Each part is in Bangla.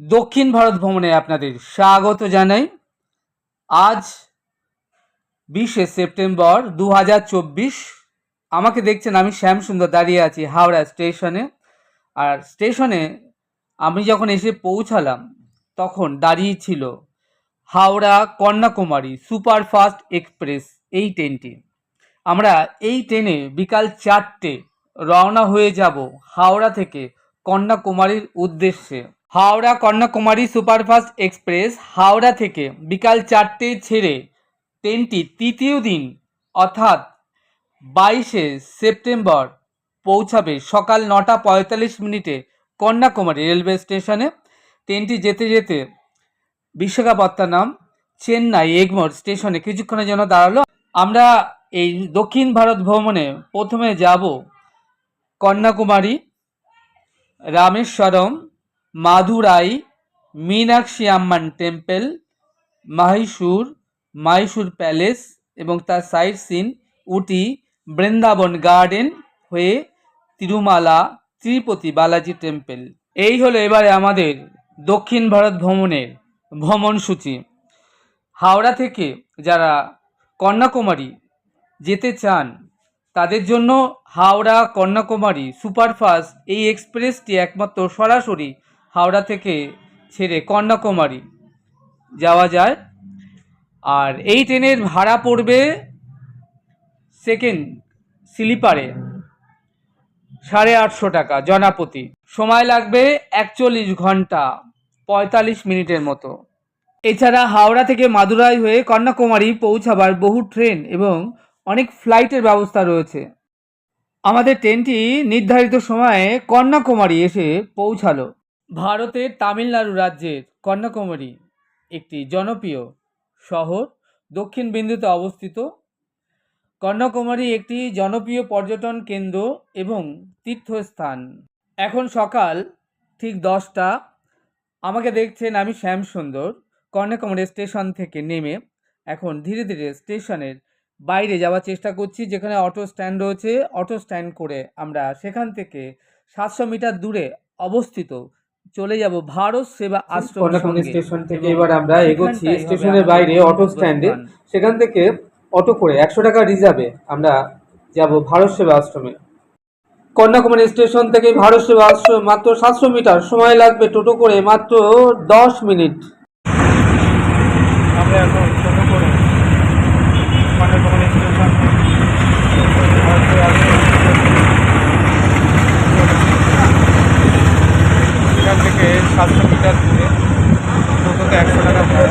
দক্ষিণ ভারত ভ্রমণে আপনাদের স্বাগত জানাই। আজ বিশে সেপ্টেম্বর দু হাজার চব্বিশ। আমাকে দেখছেন আমি শ্যামসুন্দর, দাঁড়িয়ে আছি হাওড়া স্টেশনে। আর স্টেশনে আমি যখন এসে পৌঁছালাম, তখন দাঁড়িয়ে ছিল হাওড়া কন্যাকুমারী সুপারফাস্ট এক্সপ্রেস এই ট্রেনটি। আমরা এই ট্রেনে বিকাল চারটে রওনা হয়ে যাব হাওড়া থেকে কন্যাকুমারীর উদ্দেশ্যে। হাওড়া কন্যাকুমারী সুপারফাস্ট এক্সপ্রেস, হাওড়া থেকে বিকাল চারটে ছেড়ে ট্রেনটি তৃতীয় দিন, অর্থাৎ বাইশে সেপ্টেম্বর, পৌঁছাবে সকাল নটা পঁয়তাল্লিশ মিনিটে কন্যাকুমারী রেলওয়ে স্টেশনে। ট্রেনটি যেতে যেতে বিশাখাপত্তনম, চেন্নাই এগমোর স্টেশনে কিছুক্ষণের জন্য দাঁড়াল। আমরা এই দক্ষিণ ভারত ভ্রমণে প্রথমে যাব কন্যাকুমারী, রামেশ্বরম মাদুরাই, মীনাক্ষী আম্মান টেম্পল মাহিসুর মাইসুর প্যালেস এবং তার sightseeing Ooty Brindavan garden হয়ে তিরুমালা তিরুপতি বালাজি টেম্পল। এই হলো এবারে আমাদের দক্ষিণ ভারত ভ্রমণের ভ্রমণ সূচি। হাওড়া থেকে যারা কন্যাকুমারী যেতে চান, তাদের জন্য হাওড়া কন্যাকুমারী সুপারফাস্ট এই এক্সপ্রেসটি একমাত্র সরাসরি হাওড়া থেকে ছেড়ে কন্যাকুমারী যাওয়া যায়। আর এই ট্রেনের ভাড়া পড়বে সেকেন্ড স্লিপারে সাড়ে আটশো টাকা, জনাপতি। সময় লাগবে একচল্লিশ ঘণ্টা পঁয়তাল্লিশ মিনিটের মতো। এছাড়া হাওড়া থেকে মাদুরাই হয়ে কন্যাকুমারী পৌঁছাবার বহু ট্রেন এবং অনেক ফ্লাইটের ব্যবস্থা রয়েছে। আমাদের ট্রেনটি নির্ধারিত সময়ে কন্যাকুমারী এসে পৌঁছালো। ভারতের তামিলনাড়ু রাজ্যের কন্যাকুমারী, একটি জনপ্রিয় শহর দক্ষিণ বিন্দুতে অবস্থিত। কন্যাকুমারী একটি জনপ্রিয় পর্যটন কেন্দ্র এবং তীর্থস্থান। এখন সকাল ঠিক দশটা। আমাকে দেখছেন আমি শ্যাম সুন্দর কন্যাকুমারী স্টেশন থেকে নেমে এখন ধীরে ধীরে স্টেশনের বাইরে যাওয়ার চেষ্টা করছি, যেখানে অটো স্ট্যান্ড রয়েছে। অটো স্ট্যান্ড করে আমরা সেখান থেকে সাতশো মিটার দূরে অবস্থিত চলে যাব ভারত সেবা আশ্রম কন্যাকুমারী স্টেশন থেকে এবার আমরা এগোচ্ছি। স্টেশনের বাইরে অটো স্ট্যান্ডে। সেখান থেকে অটো করে একশো টাকা রিজার্ভে আমরা যাব ভারত সেবা আশ্রমে। কন্যাকুমারী স্টেশন থেকে ভারত সেবা আশ্রম মাত্র সাতশো মিটার। সময় লাগবে টোটো করে মাত্র দশ মিনিট। আমরা এখন ছোটো করে কন্যাকুমারী স্টেশন ভারতীয় আশ্রম এখান থেকে সাতশো মিটার দূরে। টোটোতে একশো টাকা ভাড়া।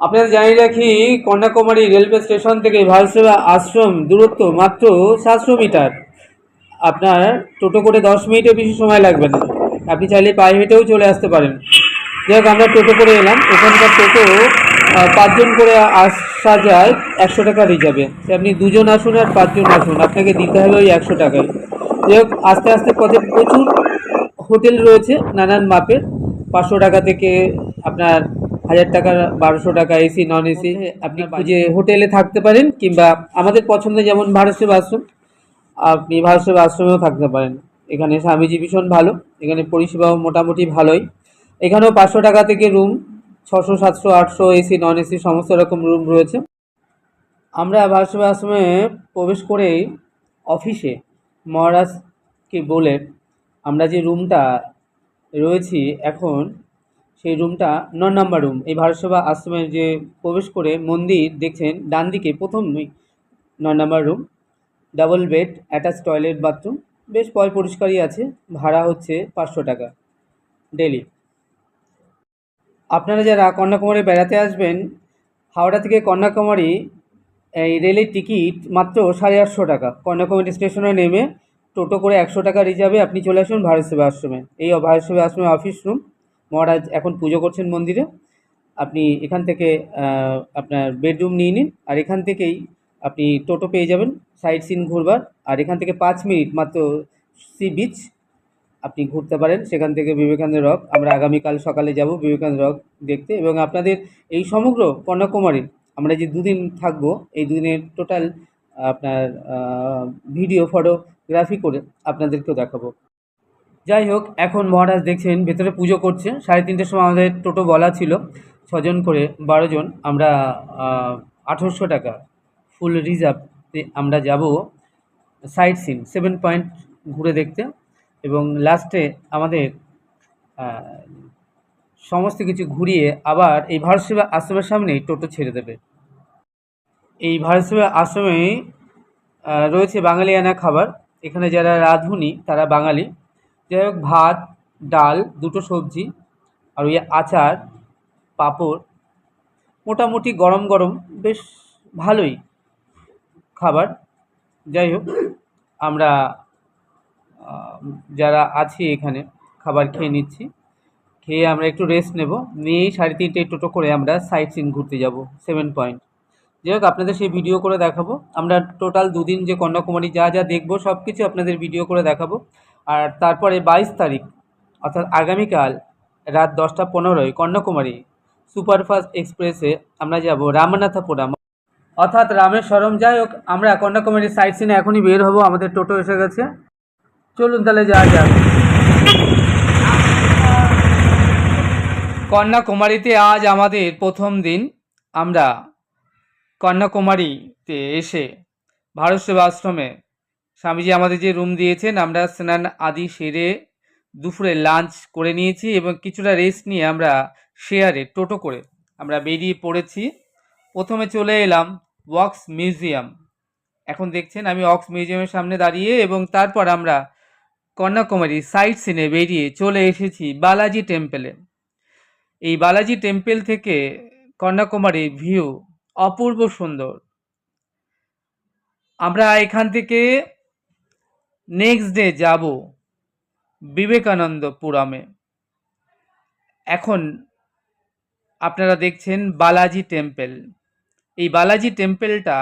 আপনাদের জানিয়ে রাখি, কন্যাকুমারী রেলওয়ে স্টেশন থেকে ভারত সেবা আশ্রম দূরত্ব মাত্র সাতশো মিটার। আপনার টোটো করে দশ মিনিটের বেশি সময় লাগবে না। আপনি চাইলে পায়ে হেঁটেও চলে আসতে পারেন। যাই হোক, আমরা টোটো করে এলাম। এখানকার টোটো পাঁচজন করে আসা যায় একশো টাকা রিজার্ভে। আপনি দুজন আসুন আর পাঁচজন আসুন আপনাকে দিতে হবে ওই একশো টাকায়। যাই হোক আস্তে আস্তে পথে প্রচুর হোটেল রয়েছে নানান মাপের। পাঁচশো টাকা থেকে আপনার হাজার টাকা বারোশো টাকা এসি নন এসি। আপনি যে হোটেলে থাকতে পারেন কিংবা আমাদের পছন্দ যেমন ভারত সেবা আশ্রম আপনি ভারত সেবা আশ্রমেও থাকতে পারেন। এখানে স্বামীজি ভীষণ ভালো এখানে পরিষেবাও মোটামুটি ভালোই। এখানেও পাঁচশো টাকা থেকে রুম ছশো, সাতশো, আটশো এসি নন এসি সমস্ত রকম রুম রয়েছে। আমরা ভারসভা আশ্রমে প্রবেশ করেই অফিসে মহারাজকে বলে আমরা যে রুমটা রয়েছি এখন, সেই রুমটা ন নম্বর রুম এই ভারত সেবা আশ্রমের যে প্রবেশ করে মন্দির দেখছেন, ডান দিকে প্রথমই ন number room double bed attach toilet bathroom বেশ পয় পরিষ্কারই আছে, ভাড়া হচ্ছে পাঁচশো টাকা। ডেলি আপনারা যারা কন্যাকুমারী বেড়াতে আসবেন, হাওড়া থেকে কন্যাকুমারী এই রেলের টিকিট মাত্র সাড়ে আটশো টাকা। কন্যাকুমারী স্টেশনে নেমে টোটো করে একশো টাকা রিজার্ভে আপনি চলে আসুন ভারত সেবা আশ্রমে। এই ভারত সেবা আশ্রমে অফিস রুম। মহারাজ এখন পুজো করছেন মন্দিরে। আপনি এখান থেকে আপনার বেডরুম নিয়ে নিন আর এখান থেকেই আপনি টোটো পেয়ে যাবেন সাইট সিন ঘুরবার। আর এখান থেকে পাঁচ মিনিট মাত্র সি বিচ। আপনি ঘুরতে পারেন, সেখান থেকে বিবেকানন্দ রক আমরা আগামীকাল সকালে যাব বিবেকানন্দ রক দেখতে এবং আপনাদের এই সমগ্র কন্যাকুমারী, আমরা যে দুদিন থাকব, এই দুদিনের টোটাল আপনার ভিডিও ফটোগ্রাফি করে আপনাদেরকেও দেখাবো। যাই হোক, এখন মহারাজ দেখছেন, ভেতরে পুজো করছে। সাড়ে তিনটের সময় আমাদের টোটো বলা ছিল, ছজন করে বারো জন। আমরা আঠেরোশো টাকা ফুল রিজার্ভে আমরা যাব। সাইট সিন সেভেন পয়েন্ট ঘুরে দেখতে। এবং লাস্টে আমাদের সমস্ত কিছু ঘুরিয়ে আবার এই ভারত সেবা আশ্রমের সামনেই টোটো ছেড়ে দেবে। এই ভারত সেবা আশ্রমে রয়েছে বাঙালিয়ানা খাবার। এখানে যারা রাঁধুনি, তারা বাঙালি। যাই হোক, ভাত, ডাল, দুটো সবজি, আর ওই আচার, পাঁপড়, মোটামুটি গরম গরম, বেশ ভালোই খাবার। যাই হোক, আমরা যারা আছি এখানে, খাবার খেয়ে নিচ্ছি। খেয়ে আমরা একটু রেস্ট নেব। নিয়েই সাড়ে তিনটে টোটো করে আমরা সাইট সিন ঘুরতে যাব সেভেন পয়েন্ট যাই হোক, আপনাদের সেই ভিডিও করে দেখাবো। আমরা টোটাল দুদিন যে কন্যাকুমারী যা যা দেখব সব কিছু আপনাদের ভিডিও করে দেখাবো। আর তারপরে বাইশ তারিখ, অর্থাৎ আগামীকাল রাত দশটা পনেরোয় কন্যাকুমারী সুপারফাস্ট এক্সপ্রেসে আমরা যাব রামনাথাপুরাম। অর্থাৎ রামেশ্বরম। যাই হোক, আমরা কন্যাকুমারী সাইট সিনে এখনই বের হব। আমাদের টোটো এসে গেছে। চলুন তাহলে যাওয়া যাক। কন্যাকুমারীতে আজ আমাদের প্রথম দিন। আমরা কন্যাকুমারীতে এসে ভারত সেবা আশ্রমে স্বামীজি আমাদের যে রুম দিয়েছেন, আমরা স্নান আদি সেরে দুপুরে লাঞ্চ করে নিয়েছি এবং কিছুটা রেস্ট নিয়ে আমরা শেয়ারে টোটো করে আমরা বেরিয়ে পড়েছি। প্রথমে চলে এলাম ওয়াক্স মিউজিয়াম এখন দেখছেন আমি ওয়াক্স মিউজিয়ামের সামনে দাঁড়িয়ে এবং তারপর আমরা কন্যাকুমারী সাইট সিনে বেরিয়ে চলে এসেছি বালাজি টেম্পেলে এই বালাজি টেম্পেল থেকে কন্যাকুমারীর ভিউ অপূর্ব সুন্দর। আমরা এখান থেকে নেক্সট ডে যাব বিবেকানন্দপুরমে। এখন আপনারা দেখছেন বালাজি টেম্পেল এই বালাজি টেম্পেলটা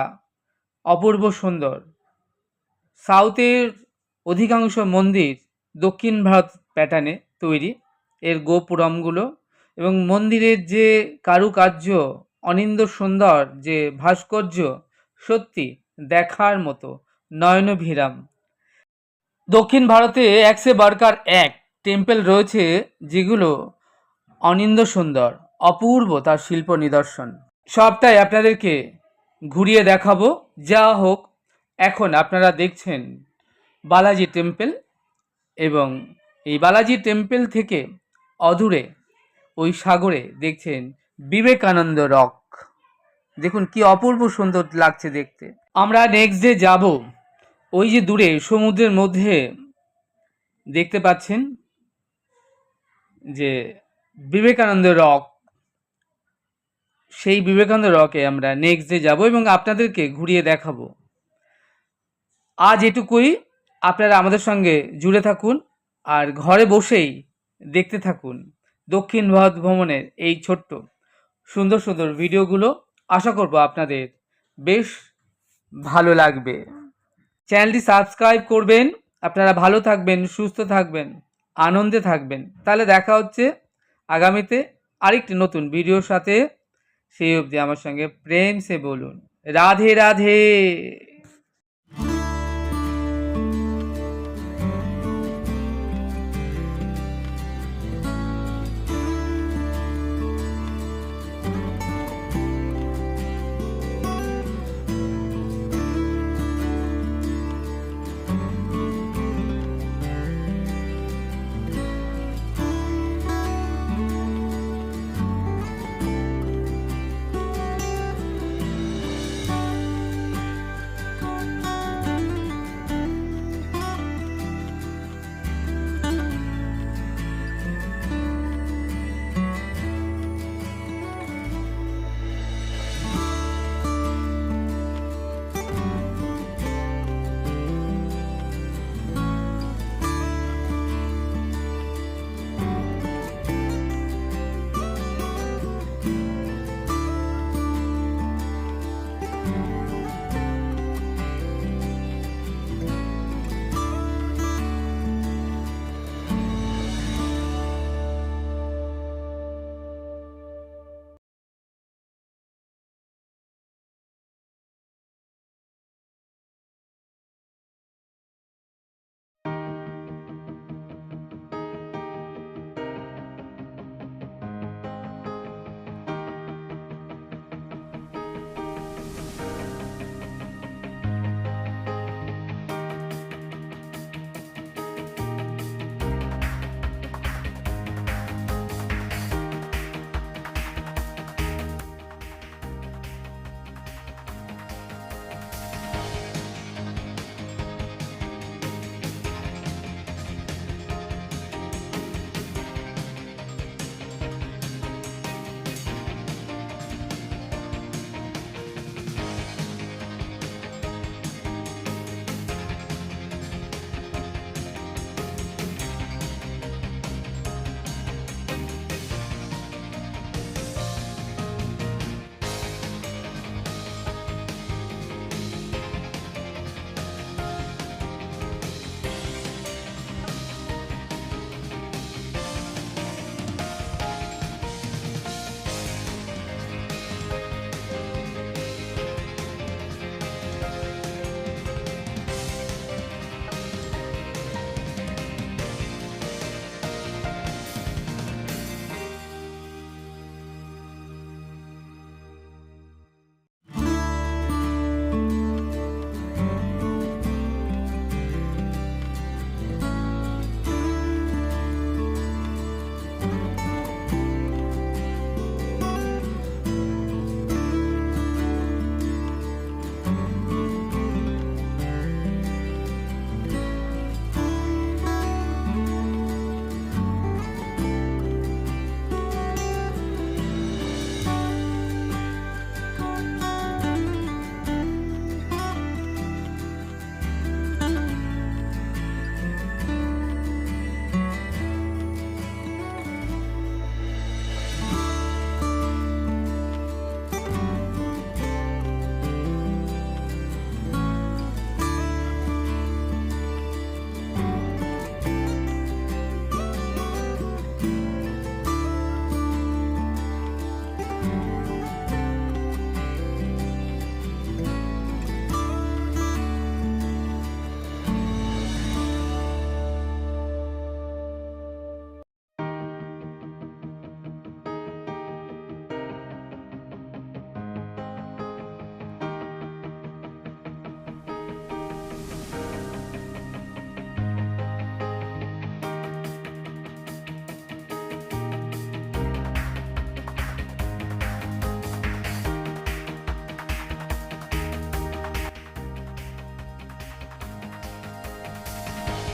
অপূর্ব সুন্দর। সাউথের অধিকাংশ মন্দির দক্ষিণ ভারত প্যাটার্নে তৈরি। এর গোপুরমগুলো এবং মন্দিরের যে কারুকার্য, অনিন্দ সুন্দর যে ভাস্কর্য, সত্যি দেখার মতো নয়নভিরাম। দক্ষিণ ভারতে একসে বারকার এক টেম্পল রয়েছে যেগুলো অনিন্দ সুন্দর, অপূর্ব তার শিল্প নিদর্শন। সবটাই আপনাদেরকে ঘুরিয়ে দেখাবো। যা হোক, এখন আপনারা দেখছেন বালাজি টেম্পল এবং এই বালাজি টেম্পল থেকে অদূরে, ওই সাগরে দেখছেন বিবেকানন্দ রক। দেখুন কি অপূর্ব সুন্দর লাগছে দেখতে। আমরা নেক্সট ডে যাব, ওই যে দূরে, সমুদ্রের মধ্যে দেখতে পাচ্ছেন যে বিবেকানন্দ রক, সেই বিবেকানন্দ রকে আমরা নেক্সট ডে যাব এবং আপনাদেরকে ঘুরিয়ে দেখাবো। আজ এটুকুই। আপনারা আমাদের সঙ্গে জুড়ে থাকুন আর ঘরে বসেই দেখতে থাকুন দক্ষিণ ভারত ভ্রমণের এই ছোট্ট, সুন্দর সুন্দর ভিডিওগুলো। আশা করব আপনাদের বেশ ভালো লাগবে। চ্যানেলটি সাবস্ক্রাইব করবেন, আপনারা ভালো থাকবেন, সুস্থ থাকবেন, আনন্দে থাকবেন। তাহলে দেখা হচ্ছে আগামীতে আরেকটি নতুন ভিডিওর সাথে। সেই অবধি আমার সঙ্গে প্রেম সে বলুন। রাধে রাধে।